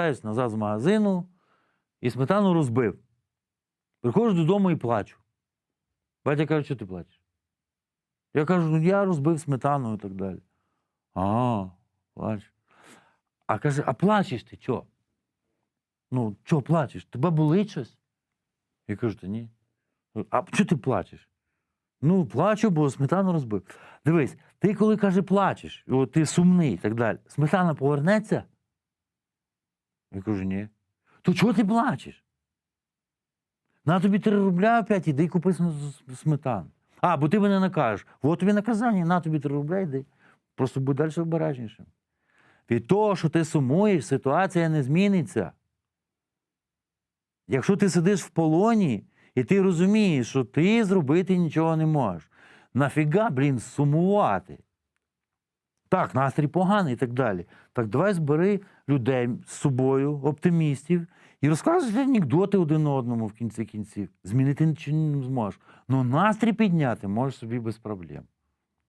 вертаюсь назад з магазину і сметану розбив. Приходжу додому і плачу. Батя каже, що ти плачеш? Я кажу, ну я розбив сметану і так далі. А, плач. А каже, а плачеш ти чого? Ну, чого плачеш? Тебе болить щось? Я кажу, та ні. А чого ти плачеш? Ну, плачу, бо сметану розбив. Дивись, ти коли каже, плачеш, от ти сумний і так далі, сметана повернеться? Я кажу, ні. То чого ти плачеш? На тобі три рубля опять, іди купи см- сметану. А, бо ти мене накажеш. От тобі наказання, на тобі три рубля, йди. Просто будь далі обережнішим. Від того, що ти сумуєш, ситуація не зміниться. Якщо ти сидиш в полоні, і ти розумієш, що ти зробити нічого не можеш. Нафіга, блін, сумувати? Так, настрій поганий і так далі. Так давай збери людей з собою, оптимістів, і розказуйте анекдоти один одному в кінці кінців. Змінити нічого не зможеш. Ну настрій підняти можеш собі без проблем.